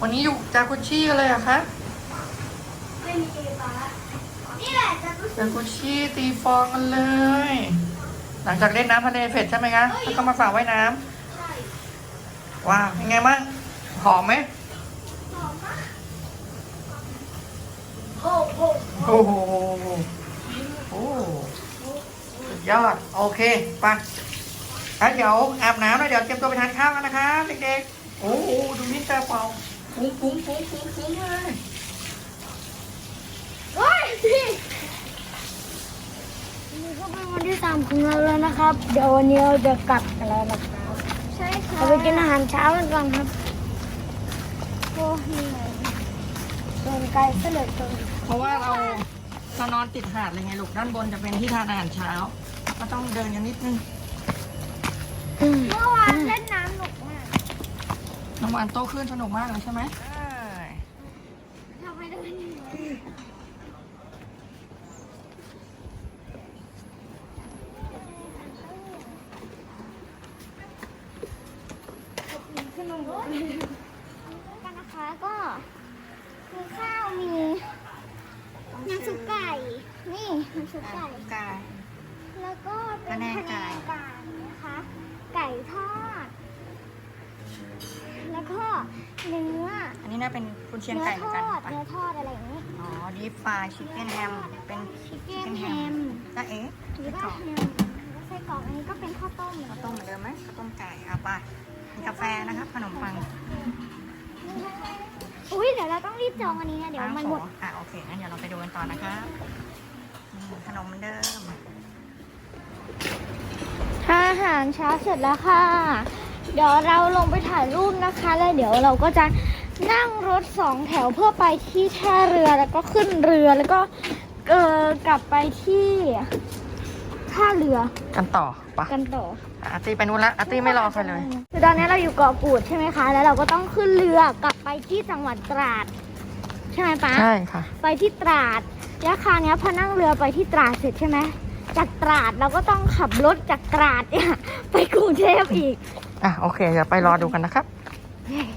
วันนี้อยู่จากุชิกันเลยเหรอะคะไม่มีฟ้านี่แหละจะรู้สึกจากุชิตีฟองกันเลย หลังจากเล่นน้ำทะเลเสร็จใช่ไหมคะแล้วก็มาสระว่ายน้ใช่ำว้าวเป็นไงบ้างหอมไหมหอมมากโอ้โหโอ้โหโอ้สุดยอด โอเคไป อะเดี๋ยวอาบน้ำแล้วเดี๋ยวเตรียมตัวไปทานข้าวกันนะคะเด็กๆ โอ้โหดูนี่ตาเปล่าฟุ้งฟุ้งฟุ้งฟุ้งฟุ้งเลยเฮ้ยพี่นี่ก็เป็นวันที่สามของเราแล้วนะครับ เดี๋ยววันนี้เราจะกลับกันแล้วนะครับใช่ค่ะเราไปกินอาหารเช้ากันก่อนครับโอ้เหนื่อยเดินไกลซะเหลือเกินเพราะว่าเราเรานอนติดหาดเลยไงลูกด้านบนจะเป็นที่ทานอาหารเช้า ก็ต้องเดินกันนิดนึง เมื่อวานเล่นน้ำหนุกมากน้องวานโตขึ้นสนุกมากเลยใช่ไหมทำไมเดินเหนื่อยขนมกันนะคะก็มีข้าวมีน้ำซุปไก่ นี่น้ำซุปไก่กายแล้วก็เป็นพะแนงพะแนไก่งไก่นะคะ ไก่ทอด แล้วก็เนื้ออันนี้น่าเป็นคุณเชียงเนื้ไก่อเหมืทอนกันอดปะเนื้อทอดอะไรอย่างนี้ อ๋อดีฟาชิคเก้นแฮมเป็นชิคเก้นแฮมจ้าเอ๊ะหรือว่าแฮมแล้วไส้กรอกอันนี้ก็เป็นข้าวต้มข้าวต้มเหมือนเดิมไหมข้าวต้มไก่เอาไปมีกาแฟนะครับขนมปังอุ้ยเดี๋ยวเราต้องรีบจองอันนี้นะเดี๋ยวมันหมดขออะโอเคงั้นเดี๋ยวเราไปดูกันต่อนะคะอืมขนมเหมือนเดิมอาหารเช้าเสร็จแล้วค่ะ เดี๋ยวเราลงไปถ่ายรูปนะคะ แล้วเดี๋ยวเราก็จะนั่งรถสองแถวเพื่อไปที่ท่าเรือแล้วก็ขึ้นเรือแล้วก็เออกลับไปที่ท่าเรือกันต่อปะกันต่ออะอาร์ตี้ไปนู้นละอาร์ตี้ไม่รอใครเลย คือตอนนี้เราอยู่เกาะกูดใช่ไหมคะ แล้วเราก็ต้องขึ้นเรือกลับไปที่จังหวัดตราด ใช่ไหมป๊าใช่ค่ะ ไปที่ตราด แล้วคราวเนี้ยพอนั่งเรือไปที่ตราดเสร็จใช่ไหม จากตราดเราก็ต้องขับรถจากตราดเนี่ยไปกรุงเทพอีก อะโอเคเดี๋ยวไปรอดูกันนะครับ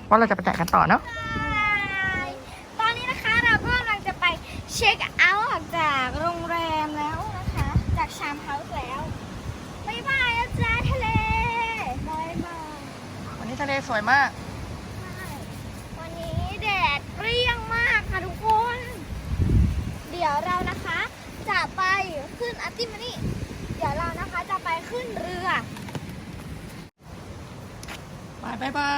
ว่าเราจะไปแจกกันต่อเนาะตอนนี้นะคะเราก็กำลังจะไปเช็คเอาท์ออกจากโรงแรมแล้วนะคะ จากชามเฮาส์แล้วบ๊ายบายนะจ๊ะทะเลบายบาย วันนี้ทะเลสวยมาก วันนี้แดดเปรี้ยงมากค่ะทุกคน เดี๋ยวเรานะคะ จะไปขึ้นอัตติมานี่เดี๋ยวเรานะคะจะไปขึ้นเรือ บายบายบา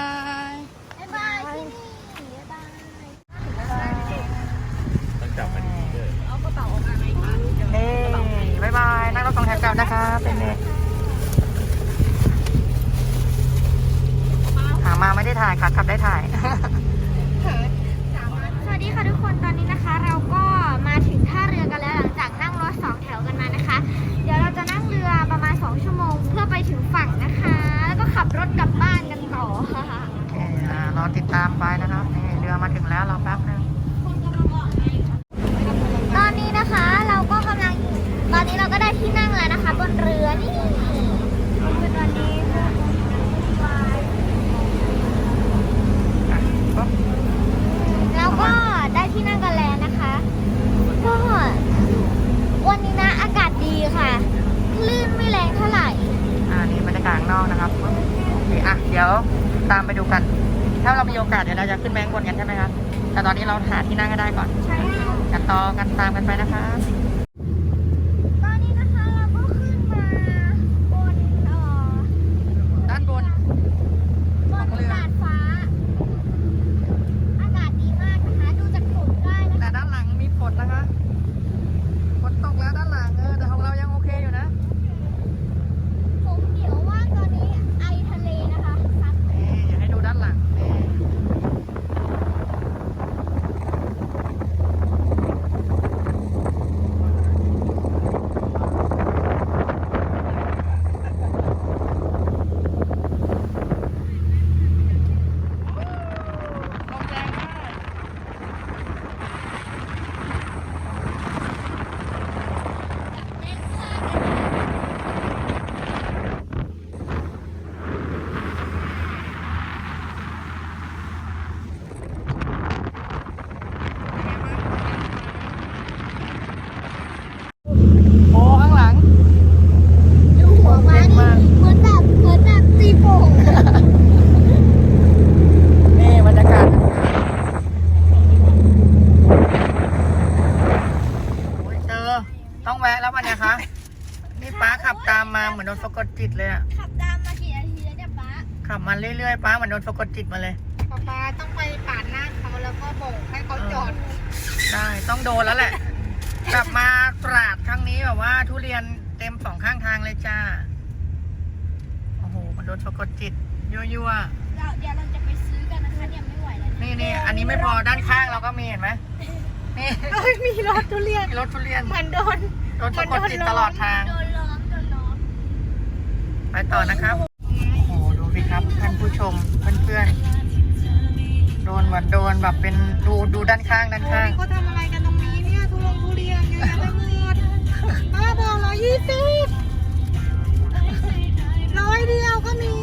ยบ๊ายบายที่นี่บ๊ายบาย ต้องจับมาดีๆด้วย นี่บายบายนั่งรถสองแถวกลับนะคะเป็นเด็กหามาไม่ได้ถ่ายค่ะกลับได้ถ่าย สวัสดีค่ะทุกคนตอนนี้นะคะ เราก็มาถึงท่าเรือกันแล้วหลังจากนั่งรถสองแถวกันมานะคะ เดี๋ยวเราจะนั่งเรือประมาณ 2 ชั่วโมง เพื่อไปถึงฝั่งนะคะ แล้วก็ขับรถกลับบ้านกันต่อค่ะ โอเคอ่ารอติดตามไปนะครับนี่เรือมาถึงแล้วรอแป๊บนึง ตอนนี้นะคะเราก็กำลัง ตอนนี้เราก็ได้ที่นั่งแล้วนะคะ บ นเรือนี่เป็นวันนี้อะปุ๊บเราก็ได้ที่นั่งกันแล้วนะคะ ก็ วันนี้นะอากาศดีค่ะ คลื่นไม่แรงเท่าไหร่ อ่านี่บรรยากาศข้างนอกนะครับโอเคอะเดี๋ยวตามไปดูกัน ถ้าเรามีโอกาสเดี๋ยวเราจะขึ้นแบงบนกันใช่ไหมครับแต่ตอนนี้เราหาที่นั่งก็ได้ก่อน ใช่ค่ะ กันต่อกันตามกันไปนะคะ ตอนนี้นะคะเราก็ขึ้นมาบนเอ่อ ด้านบน บนดาดฟ้า อากาศดีมากนะคะ ดูจากฝนได้นะ แต่ คะ ด้านหลังมีฝนนะคะฝนตกแล้วด้านหลังเออแต่ของเรายังโอเคอยู่นะ ผมเดี๋ยวว่าตอนนี้ไอทะเลนะคะซัด นี่อยากให้ดูด้านหลังนี่ จิตเลยอะขับตามมากี่นาทีแล้วเนี่ยป้าขับมาเรื่อยๆป้าเหมือนโดนสะกดจิตมาเลย ป๊าป๊าต้องไปปาดหน้าเขาแล้วก็โบกให้เขาจอดได้ต้องโดนแล้วแหละ กลับมาตราดครั้งนี้แบบว่า ทุเรียนเต็มสองข้างทางเลยจ้าโอ้โหมันโดนสะกดจิตยั่วเราเดี๋ยวเราจะไปซื้อกันนะคะเนี่ยไม่ไหวแล้วๆนี่นี่อันนี้ไม่พอด้านข้างเราก็มีเห็นไหมนี่เอ้ยมีรถทุเรียนมีรถทุเรียนเหมือนโดนโดนสะกดจิตตลอดทาง โดนล้อมโดนล้อม ไปต่อนะครับโอ้โหดูสิครับท่านผู้ชมเพื่อนๆ โดนเหมือนโดนแบบเป็นดูดูด้านข้างด้านโอ้ข้างนี่เขาทำอะไรกันตรงนี้เนี่ยทุลงทุเรียนเยอะแยะไปหมดป้าบอกร้อยยี่สิบร้อยเดียวก็มี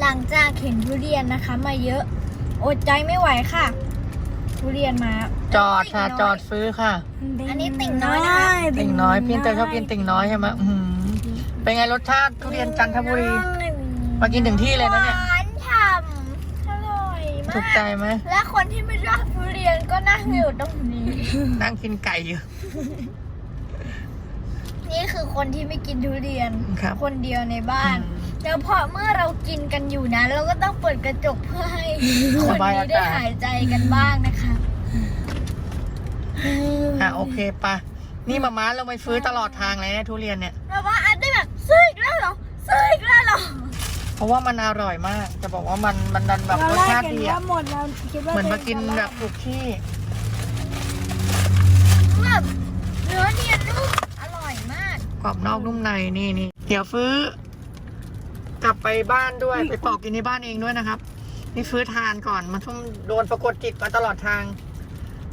หลังจากเห็นทุเรียนนะคะมาเยอะอดใจไม่ไหวค่ะ ทุเรียนมา จอดค่ะ จอดซื้อค่ะ อันนี้ติ่งน้อยนะคะติ่งน้อยพี่เตยชอบกินติ่งน้อยใช่ไหมอื้อหือ เป็นไงรสชาติทุเรียนจันทบุรี มากินถึงที่เลยนะเนี่ย หวานฉ่ำอร่อยมากถูกใจไหม และคนที่ไม่ชอบทุเรียนก็นั่งอยู่ตรงนี้ นั่งกินไก่อยู่ นี่คือคนที่ไม่กินทุเรียนครับคนเดียวในบ้านอืมแล้วพอเมื่อเรากินกันอยู่นะ เราก็ต้องเปิดกระจกเพื่อให้คสนบายนี้อาได้กาศ หายใจกันบ้างนะคะอะโอเคปะนี่มาม้าเราไปซื้อตลอดทางเลยนะทุเรียนเนี่ยแบบว่าอั ซื้ออีกแล้วเหรอเพราะว่ามันอร่อยมาก จะบอกว่ามันมันดันแบบรสชาติดีอะหมดแล้วคิดว่าเหมือนมากินแบบถูกที่แบบเนื้อเนียนนุ่มอร่อยมากกรอบนอกนุ่มในนี่นี่เดี๋ยวฟื้อกลับไปบ้านด้วยไปปอกกินที่บ้านเองด้วยนะครับ นี่ฟื้อทานก่อนมาทุ่มโดนปรากฏจิตมาตลอดทาง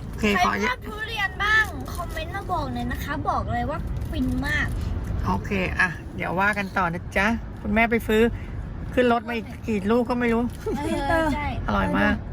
โอเคใครขอชอบทุเรียนบ้าง คอมเมนต์มาบอกเลยนะคะ บอกเลยว่าฟินมาก โอเค อะ เดี๋ยวว่ากันต่อนะจ๊ะ คุณแม่ไปฟื้อ ขึ้นรถมาอีกกี่ลูกก็ไม่รู้ เออใช่ อร่อยมากเ